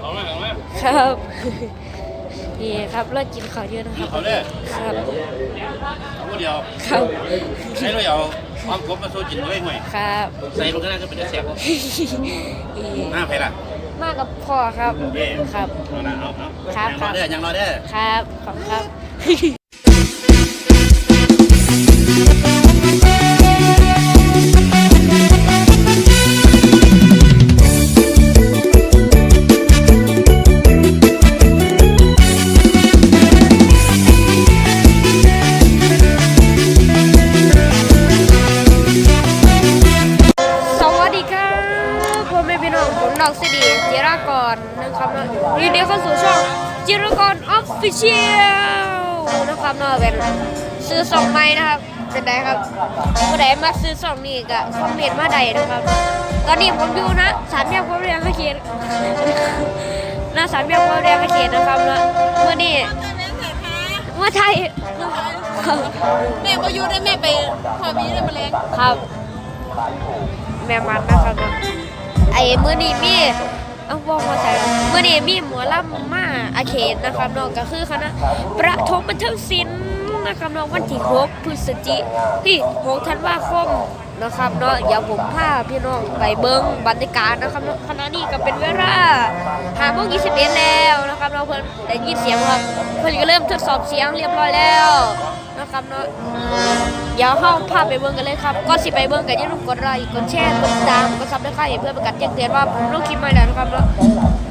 เอาไหมเอาไหมครับ นี่ครับเลิกกินข้าวเยอะนะครับ เอาเลยครับ เอาคนเดียวครับ ใช้ด้วยเอาความกบมาสู้จินด้วยห่วยครับ ใส่ลงก็ได้ก็เป็นได้แซ่บนี่หน้าไปล่ะมากับพ่อครับเย่ครับ เอาละเอาเอาครับ ยังรอเด้อยังรอเด้อครับ ขอบคุณครับ ซื้อสองไม้นะครับเป็นไงครับผู้ใดมาซื้อสองนี่ก็คอมเมนต์มาใดนะครับ ตอนนี้ผมอยู่นะสามแยกพระเรียงขเขตหน้าสามแยกพระเรียงขเขตนะครับนะเมื่อนี้เมื่อไทยแม่ก็อยู่ได้แม่ไปพอมีได้มาแรงครับ แม่มันนะครับเนาะไอ้มือนี้มีเอาวองมาใส่มือนี้มีหมอลำมาอาเขตนะครับเนาะก็คือคณะประถมบันเทิงศิลป์ นะครับเนาะวันที่6พฤศจิที่6ธันวาคมนะครับเนาะเดี๋ยวผมพาพี่น้องไปเบิ้งบรรยากาศนะครับคณะนี้ก็เป็นเวลา5โมง21แล้วนะครับเนาเพิ่นได้ยินเสียงครับเพิ่นก็เริ่มทดสอบเสียงเรียบร้อยแล้วนะครับเนาะเดี๋ยวเข้าภาพไปเบิ่งกันเลยครับก็สิไปเบิ่งกันอย่าลืมกดไลค์กดแชร์กดติดตามกดซับสไครต์เพื่อประกาศแจ้งเตือนว่าผมลงคลิปใหม่แล้วนะครับแล้ว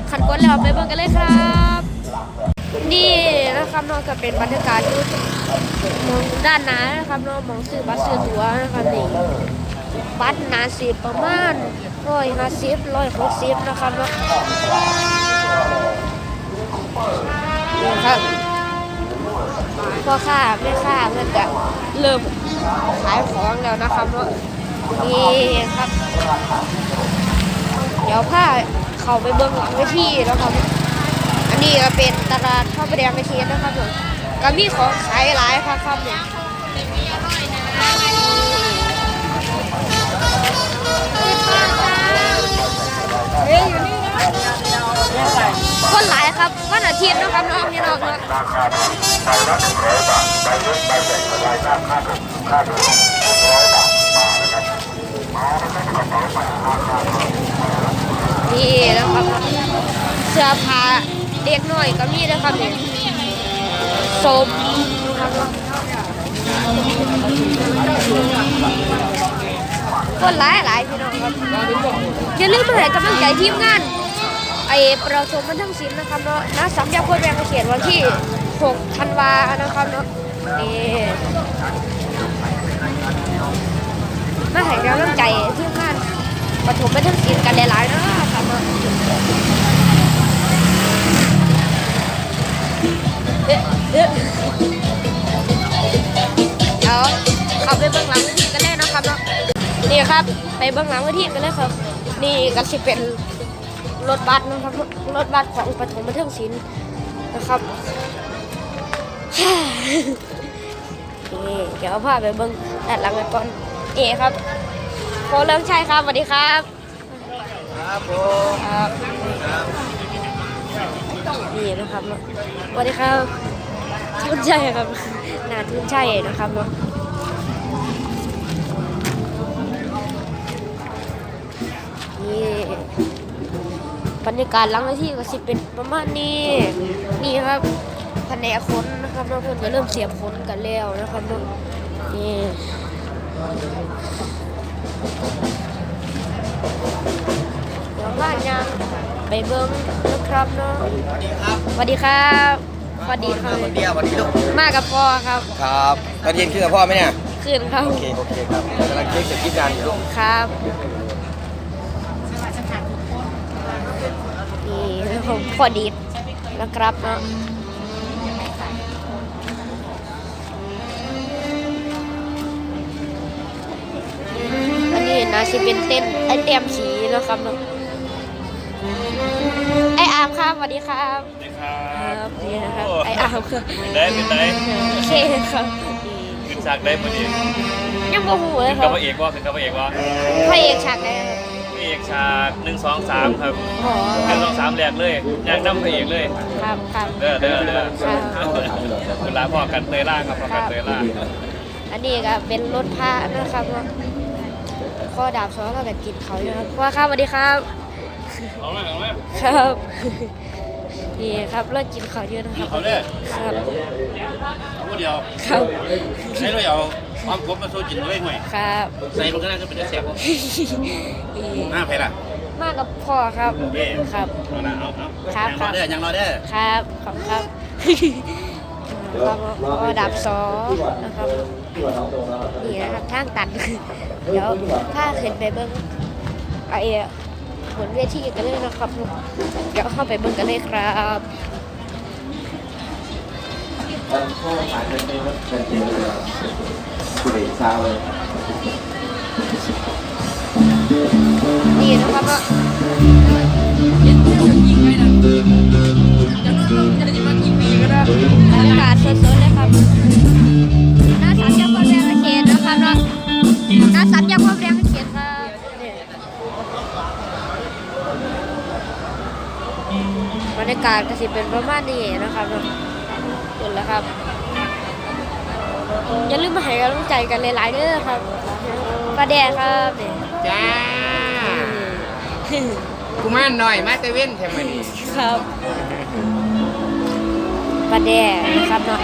ขันกดแล้วไปเบิ่งกันเลยครับ นี่นะครับเน้องก็เป็นบรรยากาศอยู่มองด้านหน้านะครับเน้องมองซื้อบัตรซื้อตั๋วนะครับนี่บัตรหนาสิบประมาณร้อยห้าสิบร้อยหกสิบนะครับเนาะครับพ่อค้าแม่ค้าเพื่อนจะเริ่มขายของแล้วนะครับเนาะนี่ครับ เดี๋ยวผ้าเข้าไปเบื้องหลังเวทีแล้วครับ นนี้ก็เป็นตลาดข้าวแดงเทีนะครับผมก็มีของขายหลายครับครับเนี่ยคนหลายครับวันอาทิตย์นะครับน้องพี่น้องเนาะนี่นะครับเสื้อผ้า เด็กหน้อยก็มีนะครับนี่สมคนหลายหลายพี่น้องครับอย่าลืมมาให้กำลังใจทีมงานไอประสมบันเทิงศิลป์นะครับเนาะนะสามยาพูดแรงเขียนวันที่6ธันวานะครับเนาะนี่มาให้กำลังใจทีมงานประถมบันเทิงศิลป์กันหลายๆเนาะครับ เนาะเอ๊ะเอ๊ะเดี๋ยวเอาไปเบื้องหลังเวทีกันเลยนะครับเนาะนี่ครับไปเบื้องหลังเวทีกันเลยครับ นี่ก็สิเป็นรถบัสนะครับรถบัสของปฐมบันเทิงศิลป์นะครับนี่เดี๋ยวพาไปเบิ้งด้านหลังกันก่อนนี่ครับโคเลิงชัยครับสวัสดีครับ ครับผมครับ นี่นะครับเนาะสวัสดีครับทุนชัยครับนาทุนชัยนะครับเนาะนี่บรรยากาศหลังที่ก็สิเป็นประมาณนี้นี่ครับแผนกขนนะครับน้องเพื่อนก็เริ่มเสียบขนกันแล้วนะครับน้องนี่เดี๋ยวบ้านยัง ไปเบิ้งนะครับเนาะสวัสดีครับสวัสดีครับสวัสดีครับคนเดียวสวัสดีลูกมากับพ่อครับ ครับตอนเย็นคือกับพ่อไหมเนี่ยขึ้นครับโอเคโอเคครับกำลังเช็คเสร็จกิจการอยู่ลูกครับนี่ผมพอดีนะครับเนาะอันนี้น่าจะเป็นเต้นไอเต็มสีนะครับเนาะ ไออามครับสวัสดีครับครับนี่นะครับไออามครับได้เป็นได้โอเคครับขึ้นฉากได้พอดียังบ่หูเลยขึ้นคกัรับบพระเอกว่าขึ้นกับพระเอกว่าพระเอกฉากไหนครับพระเอกฉากหนึ่งสองสามครับอ๋อหนึ่งสองสามามแรกเลยอยากนำพระเอกเลย ครับครับ เด้อเด้อเด้อครับเวลาพ่อกันเตยล่างครับพ่อกันเตยล่างอันนี้ก็เป็นรถพระนะครับเนาะข้อดาบซ้อนกับกินเขาอยู่ครับว่าครับสวัสดีครับ เอาไหมเอาไหมครับ นี่ครับเลิกกินเขาเยอะนะครับ เอาเด้อครับเอาผู้เดียวครับใช้ด้วยเอาความครบมาสู้จินด้วยห่วยครับใส่มันก็น่าจะเป็นเสียบนี่หน้าเพล่ะมากับพ่อครับเย่ครับเอาละเอาเอาครับยังรอเด้อยังรอเด้อครับขอบคุณครับครับก็ดับซอนะครับนี่นะครับทางตัดเดี๋ยวถ้าขึ้นไปเบิ้งไอ้ บนเวทีกันเลยนะครับเดี๋ยวเข้าไปเบิ้งกันเลยครับคุณเอกทราบเลยนี่นะครับก็บรรยากาศสดๆเลยครับหน้าสัญญาความแรงเขตนะครับเนาะหน้าสัญญาความแรง รรยากาศก็สิเป็นประมาณนี้นะครับเนาะเห็นแล้วครับ อย่าลืมมาให้กำลังใจกันหลายๆเด้อครับประแดงครับนี่จ้ากูมาหน่อยมาเตเว่นแค่มานี่ครับประแดงนะครับเนาะ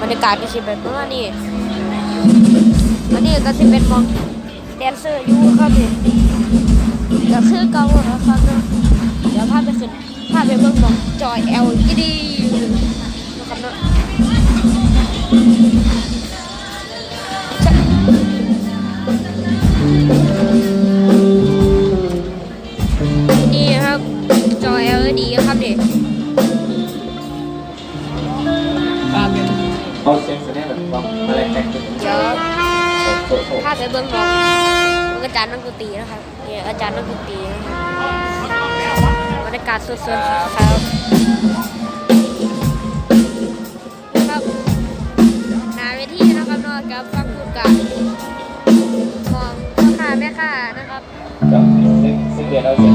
บรรยากาศก็สิเป็นประมาณนี้อันนี้ก็สิเป็นหมองแดนเซอร์อยู่ครับนี่ก็คือเก่า จอย LED เรียนเราเสียง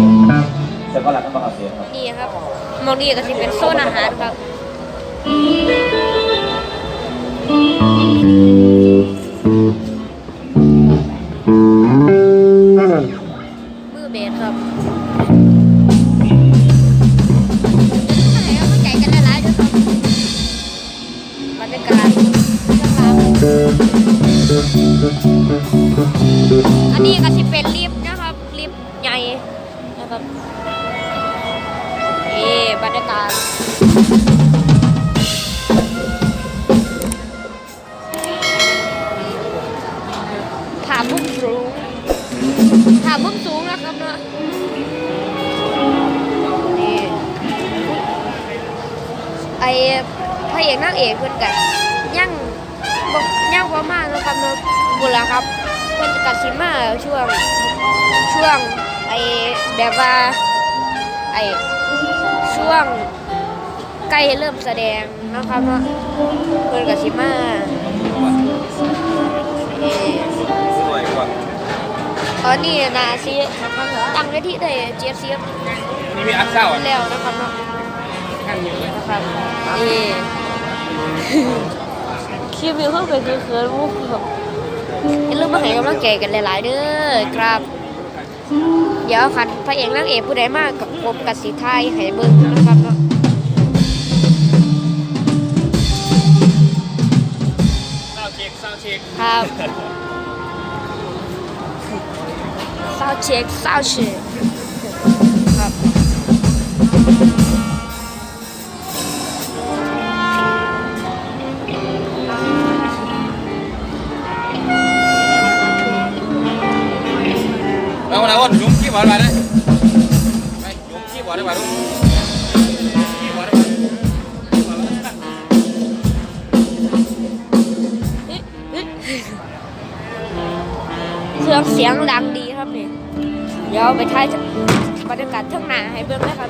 เสียงก็หลักก็มาขับเสียงครับนี่ครับมองนี่ก็จะเป็นโซนอาหารครับมือเบสครับอะไรก็มาไก่กันหลายๆด้วยครับรรยากาศกลางอันนี้ก็จะเป็นรับามมุมสูงนะครับเนาะนี่ไอพระเอกนางเอกเพิ่อนกันยังบยังประมาณนะครับเนาะบุละครับเพิ่อนกัสิมาช่วงช่วงไอแบบว่าไอช่วงใกล้เริ่มแสดงนะครับเนาะเพิ่อนกัสิมา ตอนนี้นาซีตั้งไว้ที่ได้เจี๊ยบเสียบนี่มีอัพเศร้าอะแล้วนะครับเนาะข้างอยู่เลยนะครับนี่คลิปนี้เพิ่งเป็นเขินๆมุกแบบอย่าลืมมาให้กำลังใจกันหลาย ๆ เด้อครับเดี๋ยวคันพระเอกนางเอกผู้ใดมากกับผมกับสีไทยให้เบิ่งนะครับเนาะเศร้าเช็คเศร้าเช็คครับ ซาวเช็คซาวเช็คครับเอาละวันยุ่ ดี๋ยวไปถ่ายบรรยากาศข้งหน้าให้เบิ่งนะครับ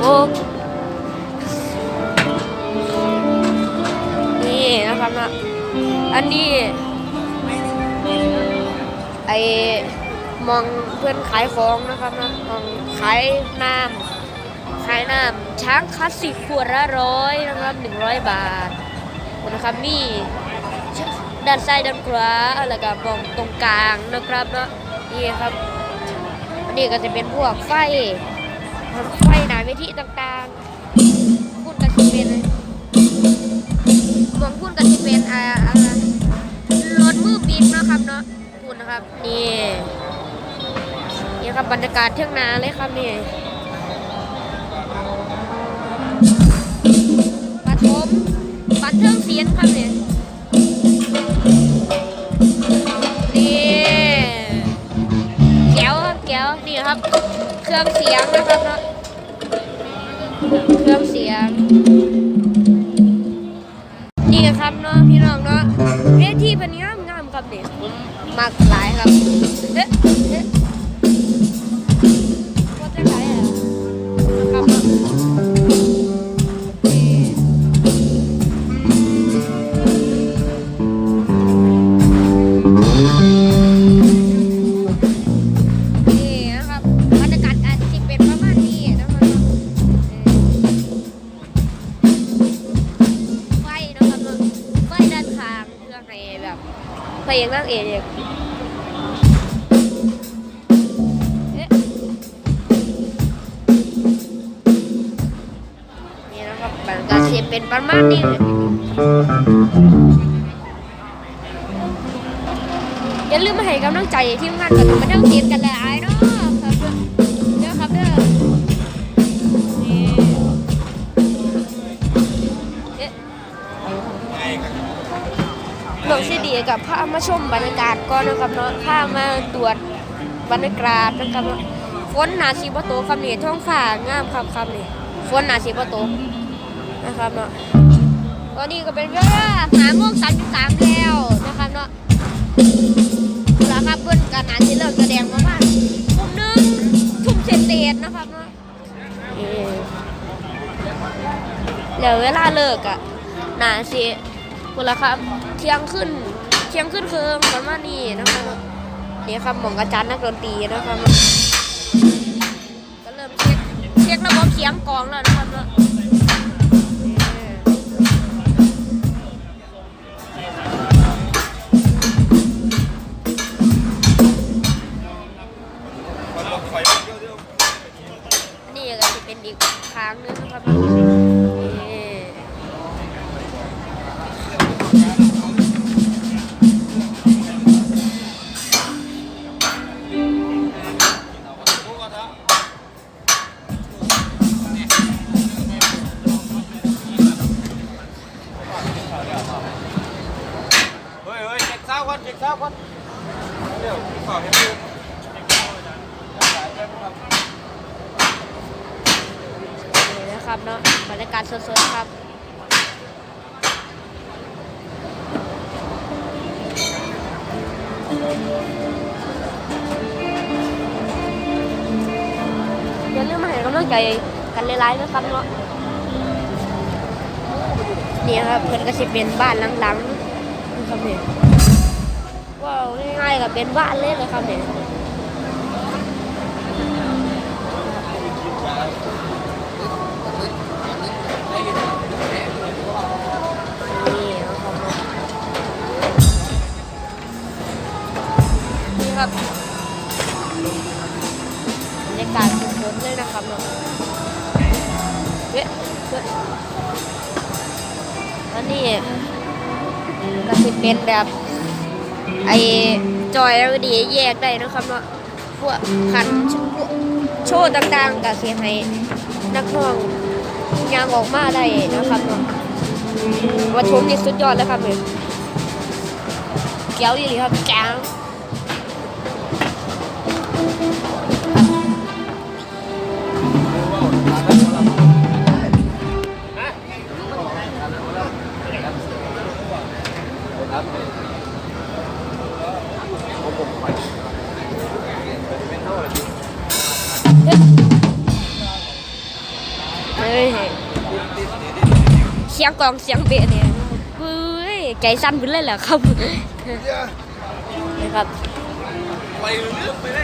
โอ้นี่นะครับนะอันนี้ไอมองเพื่อนขายของนะครับนะมองขายน้ำขายน้ำช้างคลาสสิกขวดละร้อยนะครับหนึ่งร้อยบาทนะครับมีด้านซ้ายด้านขวาแล้วก็มองตรงกลางนะครับเนาะนี่ครับ นนี้ก็จะเป็นพวกไฟไฟหนาเวทีต่างๆพูดกันที่เป็นมองพูดกันที่เป็นอ่ารถมือบินนะครับเนาะพูดนะครับนี่นี่ครับบรรยากาศเที่ยงนาเลยครับนี่ปฐมบันเทิงเสียงครับเนี่ย รื่องเสียงนะครับเนาะเครื่องเสียง นี่ครับเนาะพี่น้องเนาะเวทีเป็นงามงามครับเด็กผมมักหลายครับเอ๊ะ เองนั่งเองเนี่ยเอ๊ะนี่นะครับมันก็จะเป็นประมาณนี้เลยอย่าลืมมาให้กำลังใจทีมงานกับมาเที่ยวเสีมกันเลยไอ้เนาะ กับพามาชมบรรยากาศก่อนนะครับเนาะพามาตรวจบรรยากาศนะครับเนาะฝนหนาชีบโตคำนี้ท้องฟ้างามครับคำนี้ฝนหนาชีบโตนะครับเนาะตอนนี้ก็เป็นเวลาหาโมงสามสิบสามแล้วนะครับเนาะแล้วครับเพื่อนกันนาที่เลิกแสดงประมาณทุ่มหนึงทุ่มเศษเศษนะครับเนาะเอ่อแล้วเวลาเลิกอะหนาชี คนละครับ เที่ยงขึ้น เที่ยงขึ้นคืนประมาณนี้นะครับนี่ครับหมองอาจารย์นักดนตรีนะครับ ก็เริ่มเช็คเช็คระบบเสียงกองแล้วนะครับ สดๆครับอย่าลืมมาให้กำลังใจกันหลายๆนะครับเนาะนี่ครับเพื่อนก็จะเป็นบ้านหลังๆครับเนี่ยว้าวง่ายๆกับเป็นบ้านเลยนะครับเนี่ย นี่ครับบรรยากาศสดๆเลยนะครับเนาะเว้ยเว้ยอันนี้ก็จะเป็นแบบ ไอ้จอย LED แยกได้นะครับเนาะพวกขันพวกโชว์ต่างๆก็เสียให้นักร้องยางออกมาได้นะครับเนาะวัดชมนี่สุดยอดเลยครับเนี่ยแก้วดีเลยครับแก้ว เสียงกองเสียงเบสเนี่ยเฮ้ยใจสั่นขึ้นเลยเหรอครับนะครับไปเรื่อยไปเลย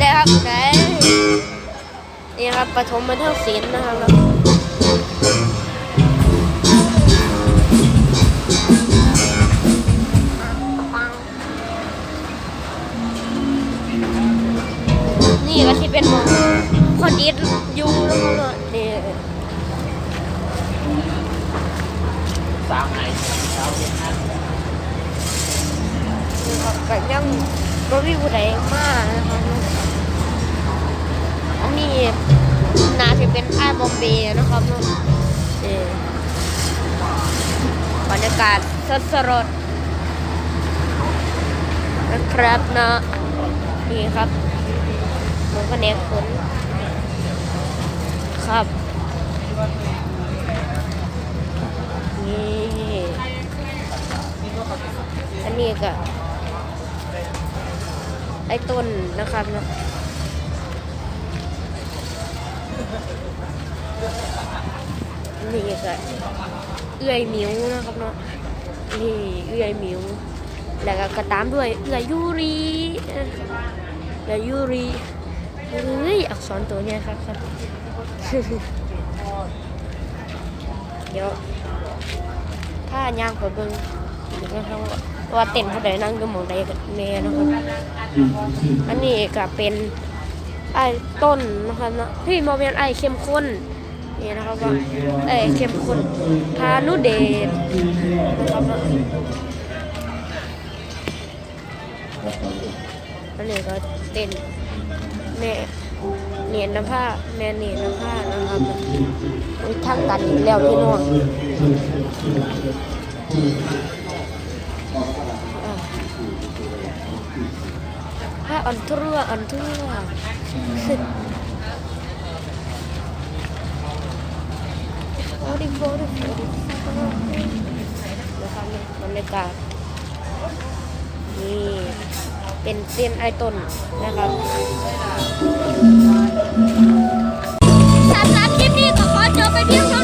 ได้ครับนี่ครับปฐมมาเท่าศิลนะครับ สดสดนะครับเนาะนี่ครับมันก็แนกขนครับนี่อันนี้ก็ไอ้ต้นนะครับเนาะอันนี่ก็เอื้อยมิวนะครับเนาะ นี่เอื้อยหมิวแล้วก็กระตามด้วยเอื้อยยูรีเอื้อยยูรีเฮ้ยอักษรตัวเนี้ยครับครับเดี๋ยวถ้าย่างไปเบิ่งอีกนะครับว่าเต้นเขาใดนั่งอยู่หมองใดกันแน่นะครับอันนี้ก็เป็นไอ้ต้นนะครับเนาะพี่โมเมนไอ้เข้มข้น นี่นะครับว่าไอ้เข้มข้นพานุเดชนะครับเนาะอันนี้ก็เต้นแม่เนียนน้ำผ้าแม่เนียนน้ำผ้านะครับอุ้ยทางกันแล้วพี่น้องผ้าอ่อนทั่วอ่อนทั่ว โอ้ดิโบดิบดิบบรรยากาศนี่เป็นเส้นไอต้นนะครับสำหรับคลิปนี้ก็ขอจบไปเพียงเท่า